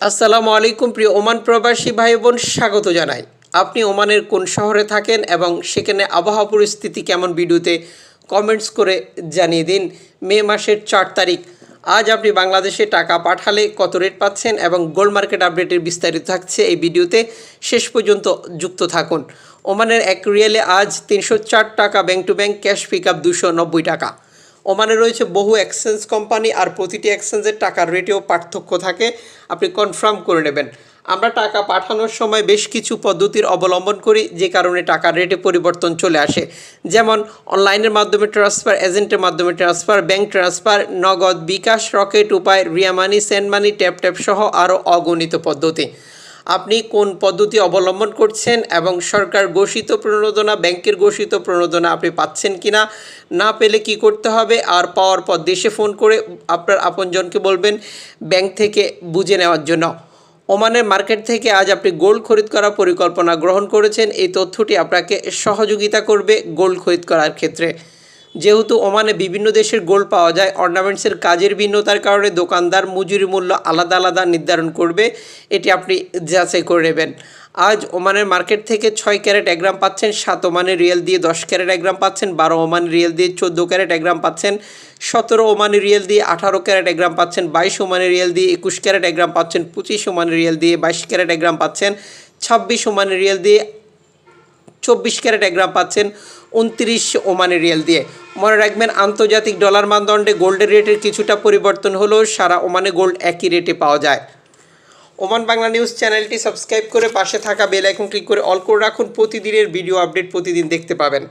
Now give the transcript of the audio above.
আসসালামু আলাইকুম প্রিয় ওমান প্রবাসী ভাই বোন স্বাগত জানাই। আপনি ওমানের কোন শহরে থাকেন এবং সেখানে আবহাওয়া পরিস্থিতি কেমন ভিডিওতে কমেন্টস করে জানিয়ে দিন। মে মাসের চার তারিখ। আজ আপনি বাংলাদেশে টাকা পাঠালে কত রেট পাচ্ছেন এবং গোল্ড মার্কেট আপডেটের বিস্তারিত থাকছে এই ভিডিওতে। শেষ পর্যন্ত যুক্ত থাকুন। ওমানের এক রিয়েলে আজ তিনশো চার টাকা bank to bank cash pick up দুশো টাকা। ওমানে রয়েছে বহু এক্সচেঞ্জ কোম্পানি আর প্রতিটি এক্সচেঞ্জের টাকার রেটেও পার্থক্য থাকে। আপনি কনফার্ম করে নেবেন। আমরা টাকা পাঠানোর সময় বেশ কিছু পদ্ধতির অবলম্বন করি, যে কারণে টাকার রেটে পরিবর্তন চলে আসে। যেমন অনলাইনের মাধ্যমে ট্রান্সফার এজেন্টের মাধ্যমে transfer bank transfer Nagad bKash Rocket Upay, Ria money send money tap tap সহ আরও অগণিত পদ্ধতি। আপনি কোন পদ্ধতি অবলম্বন করছেন এবং সরকার ঘোষিত প্রণোদনা, ব্যাংকের ঘোষিত প্রণোদনা আপনি পাচ্ছেন কি না না পেলে কি করতে হবে আর পাওয়ার পর দেশে ফোন করে আপনার আপনজনকে বলবেন ব্যাংক থেকে বুঝে নেওয়ার জন্য। ওমানের মার্কেট থেকে আজ আপনি গোল্ড খরিদ করার পরিকল্পনা গ্রহণ করেছেন। এই তথ্যটি আপনাকে সহযোগিতা করবে গোল্ড খরিদ করার ক্ষেত্রে। যেহেতু ওমানে বিভিন্ন দেশের গোল্ড পাওয়া যায়, অর্নামেন্টসের কাজের ভিন্নতার কারণে দোকানদার মজুরি মূল্য আলাদা আলাদা নির্ধারণ করবে, এটি আপনি যাচাই করে নেবেন। আজ ওমানের মার্কেট থেকে ছয় ক্যারেট এক গ্রাম পাচ্ছেন, সাত ওমানের রিয়েল দিয়ে দশ ক্যারেট এক গ্রাম পাচ্ছেন, বারো ওমানের রিয়েল দিয়ে চোদ্দ ক্যারেট এক গ্রাম পাচ্ছেন, সতেরো ওমানের রিয়েল দিয়ে আঠারো ক্যারেট এক গ্রাম পাচ্ছেন, বাইশ ওমানের রিয়েল দিয়ে একুশ ক্যারেট এক গ্রাম পাচ্ছেন, পঁচিশ ওমানের রিয়েল দিয়ে বাইশ ক্যারেট এক গ্রাম পাচ্ছেন, ছাব্বিশ ওমানের রিয়েল দিয়ে চব্বিশ ক্যারেট এক গ্রাম পাচ্ছেন উনত্রিশ ওমানের রিয়েল দিয়ে। মনে রাখবেন, আন্তর্জাতিক ডলার মানদণ্ডে গোল্ডের রেটের কিছুটা পরিবর্তন হলেও সারা ওমানে গোল্ড একই রেটে পাওয়া যায়। ওমান বাংলা নিউজ চ্যানেলটি সাবস্ক্রাইব করে পাশে থাকা বেল আইকন ক্লিক করে অল করে রাখুন। প্রতিদিনের ভিডিও আপডেট প্রতিদিন দেখতে পাবেন।